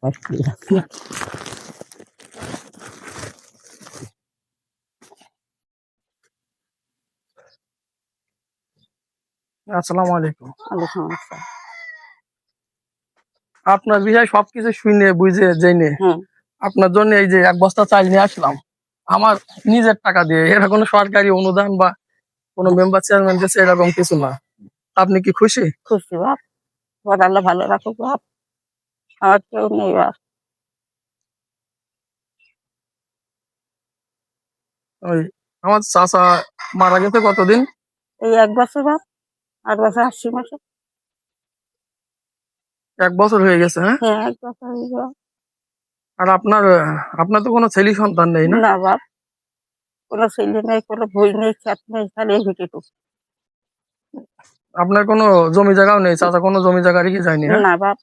কষ্ট রাখি আসসালামু। আলাইকুম আপনার বিষয় সবকিছু শুনে বুঝে জেনে। আপনার জন্য এই যে এক বস্তা চাল নিয়ে আসলাম আমার নিজের টাকা দিয়ে। এরা কোনো সরকারি অনুদান বা কোনো মেম্বার চেয়ারম্যান দিয়েছে এরকম কিছু না। আপনি কি খুশি? খুশি বাপ। আল্লাহ ভালো রাখুক বাপ। আমার কেউ নেই বাপ ওই আমার চাচা মারা গেছে কতদিন? এই এক বছর বাপ আট বছর আশি মাসে এক বছর হয়ে গেছে হ্যাঁ? হ্যাঁ এক বছর হয়ে গেল। আর আপনার আপনার তো কোনো ছেলে সন্তান নেই না? না বাপ কোনো ছেলে নেই কোনো বই নেই খ্যাত নেই খালি ভিটেটুক আপনার কোনো জমি জায়গাও নেই? চাচা কোনো জমি জায়গা রেখে যায়নি হ্যাঁ? না বাপ।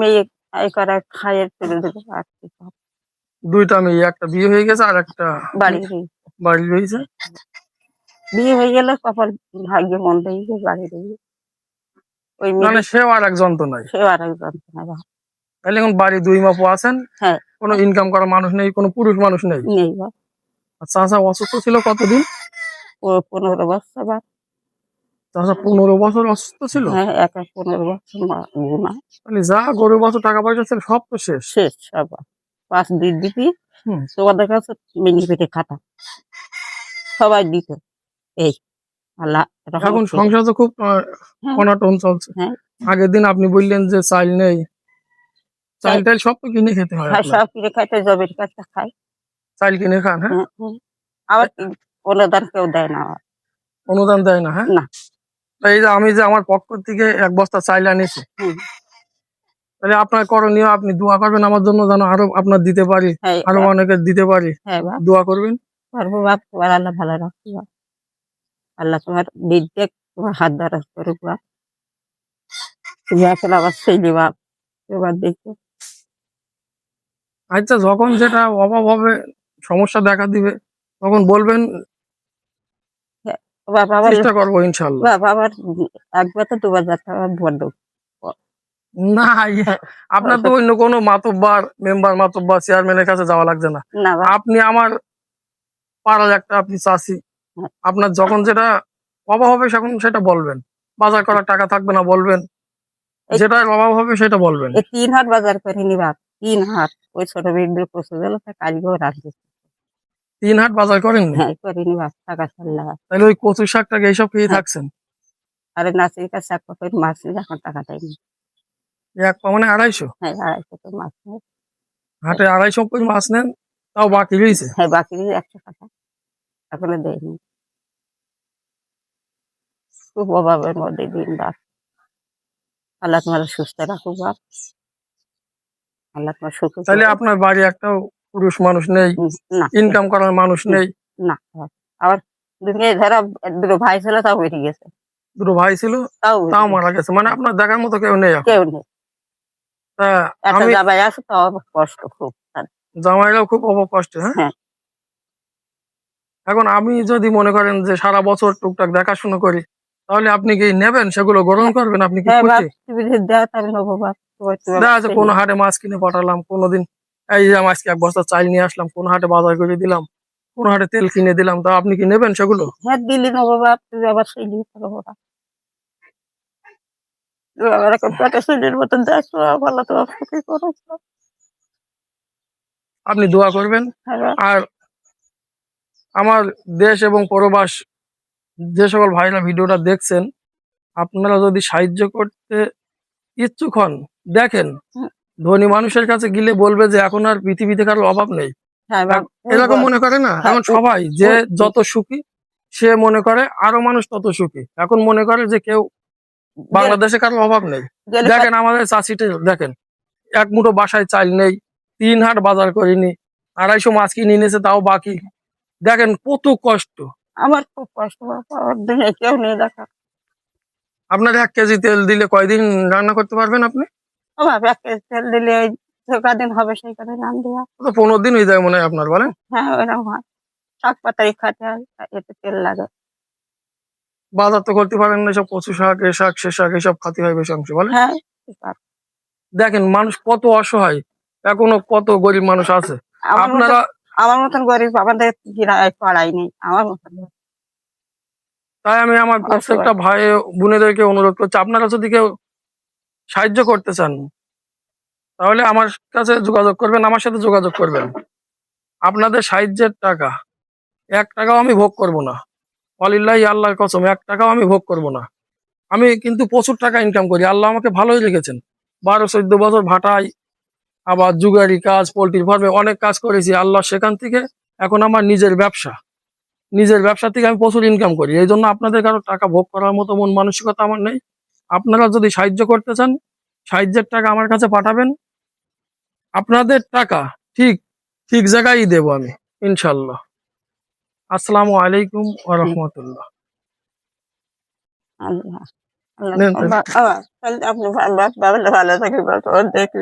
মেয়ে এই করা খাইয়ে তুলে দেবো আর কি বাপ। দুইটা মেয়ে একটা বিয়ে হয়ে গেছে আর একটা বাড়ি রয়েছে। বিয়ে হয়ে গেলে কপাল ভাগ্যে মন বাড়ি রই ওই মানে মেয়ে সেও আর সেও আর তাহলে এখন বাড়ি দুই মাপো আছেন হ্যাঁ। কোনো ইনকাম করা মানুষ নেই কোনো পুরুষ মানুষ নেই। নেই বাপ আর চাচা অসুস্থ ছিল কতদিন? ও পনেরো বছর চাচা পনেরো বছর অসুস্থ ছিল হ্যাঁ এক পনেরো বছর যা বছর টাকা পয়সা ছিল সব তো শেষ শেষ সব বাপ। পাঁচ দিন দিবি হুম। তোমাদের কাছে পেটে খাতা সবাই দিত এই আল্লাহ এখন সংসার তো খুব হ্যাঁ। অনাটন চলছে হ্যাঁ। আগের দিন আপনি বললেন যে চাল নেই চাল চাল- টাল সব তো কিনে খেতে হয় হ্যাঁ সব কিনে খাইতে জবের কাছে খাই চাল কিনে খান হ্যাঁ। আবার অনুদান কেউ দেয় না। অনুদান দেয় না হ্যাঁ না। এই যে আমি যে আমার পক্ষ থেকে এক বস্তা চাইল আনিছি। তাহলে আপনার করণীয় আপনি দোয়া করবেন আমার জন্য যেন আরও আপনার দিতে পারি হ্যাঁ আরও অনেকে দিতে পারি। হ্যাঁ দোয়া করবেন। পারব বাপ। তোমার আল্লাহ ভালো রাখব আল্লাহ তোমার বিদ্যে তোমার হাত দ্বারা করুক বাপ। তুমি এখন আবার ছেলে বাপ। এবার দেখো। আচ্ছা যখন যেটা অভাব হবে সমস্যা দেখা দিবে তখন বলবেন আবার চেষ্টা করব ইনশাল্লাহ। বাপ আবার একবার তো দুবার না ইয়ে, আপনার তো অন্য কোনো মাতব্বার মেম্বার মাতব্বার চেয়ারম্যানের কাছে যাওয়া লাগছে না। আপনি আমার পাড়ার একটা আপনি চাষি। হ্যাঁ। আপনার যখন যেটা অভাব হবে তখন সেটা বলবেন। বাজার করার টাকা থাকবে না বলবেন। যেটা অভাব হবে সেটা বলবেন। তিন হাট বাজার করিনি বাপ তিন হাট। ওই ছোট বিদ্যুৎ পশু গেল কালকেও রাখছি তিন হাট বাজার করেন হ্যাঁ করিনি টাকা ছাড়লা তাহলে ওই কচু শাক টাকা এইসব খেয়ে হ্যাঁ। থাকছেন? আরে নাচির কাছে এক পকেট মাছ এখন টাকা দেয়নি এক পা মানে আড়াইশো? হ্যাঁ আড়াইশো তো মাছ নেই। হাটে আড়াইশো করে মাছ নেন তাও বাকি রয়েছে? হ্যাঁ বাকি একশো টাকা। এখনও দেয়নি খুব অভাবের মধ্যে দিন রাত। আল্লাহ তোমার সুস্থ রাখুক বাপ। আল্লাহ তোমার সুখ তাহলে আপনার বাড়ি একটা পুরুষ মানুষ নেই ইনকাম করার মানুষ নেই। না। আবার ধরা দুটো ভাই ছিল তাও বেরিয়ে গেছে। দুটো ভাই ছিল তাও মারা গেছে। মানে আপনার দেখার মতো কেউ নেই কেউ নেই। আমি জামাই আছে তাও কষ্ট খুব। জামাইরাও খুব অভাব হ্যাঁ? হ্যাঁ। এখন আমি যদি মনে করেন যে সারা বছর টুকটাক দেখাশোনা করি তাহলে আপনি কি নেবেন? সেগুলো গ্রহণ করবেন? আপনি কি হ্যাঁ দেখা যাচ্ছে কোনো হাটে মাছ কিনে পাঠালাম কোনোদিন এই যে আমি আজকে এক বস্তা চাল নিয়ে আসলাম কোন হাটে বাজার করে দিলাম কোন হাটে তেল কিনে দিলাম তা আপনি কি নেবেন সেগুলো? হ্যাঁ দিলি নেব বাপ তুমি আবার সেই তো সুখী করো আপনি দোয়া করবেন। হ্যাঁ। আর আমার দেশ এবং পরবাস যে সকল ভাইরা ভিডিওটা দেখছেন আপনারা যদি সাহায্য করতে ইচ্ছুক হন দেখেন। ধনী মানুষের কাছে গেলে বলবে যে এখন আর পৃথিবীতে কারোর অভাব নেই। হ্যাঁ এরকম মনে করে না? হ্যাঁ, এখন সবাই যে যত সুখী সে মনে করে আরও মানুষ তত সুখী। এখন মনে করে যে কেউ বাংলাদেশে কারোর অভাব নেই। দেখেন আমাদের চাষিটা দেখেন এক মুঠো বাসায় চাল নেই তিন হাট বাজার করিনি আড়াইশো মাছ কিনে এনেছে তাও বাকি। দেখেন কত কষ্ট। আমার খুব কষ্ট কেউ নেই দেখা। আপনার এক কেজি তেল দিলে কয়দিন রান্না করতে পারবেন আপনি? তেল দিলে ওই যে হবে সেই কদিন নাম দেওয়া। তো পনেরো দিন হয়ে যায় মনে হয় আপনার বলেন। হ্যাঁ ওইরকম হয়। শাক পাতাই খাতে হয় এতে তেল লাগে। বাজার তো করতে পারেন না সব কচু শাক এ শাক সে শাক এসব খাতে হয় বেশি অংশ বলে হ্যাঁ দেখেন মানুষ কত অসহায় এখনও কত গরিব মানুষ আছে। আপনারা মতন আমার মতন গরিব আমাদের পাড়ায় নেই আমার মতন। তাই আমি আমার প্রত্যেকটা ভাই বোনেদেরকে অনুরোধ করছি আপনারা যদি কেউ সাহায্য করতে চান, তাহলে আমার কাছে যোগাযোগ করবেন, আমার সাথে যোগাযোগ করবেন। আপনাদের সাহায্যের টাকা, এক টাকাও আমি ভোগ করব না। অলিল্লাহি আল্লাহর কসম, এক টাকাও আমি ভোগ করব না। আমি কিন্তু প্রচুর টাকা ইনকাম করি, আল্লাহ আমাকে ভালোই রেখেছেন। বারো, চোদ্দ বছর ভাটাই, আবার জুগারি কাজ পোল্ট্রি ফার্মে অনেক কাজ করেছি, আল্লাহ সেখান থেকে এখন আমার নিজের ব্যবসা। নিজের ব্যবসা থেকে আমি প্রচুর ইনকাম করি এই জন্য আপনাদের কারও টাকা ভোগ করার মতো মন মানসিকতা আমার নেই। আপনারা যদি সাহায্য করতে চান সাহায্যের টাকা আমার কাছে পাঠাবেন আপনাদের টাকা ঠিক ঠিক জায়গায় দেব আমি ইনশাল্লাহ আসসালাম আলাইকুম ওয়া রাহমাতুল্লাহ আল্লাহ আল্লাহ আপনি ভালো থাকি দেখি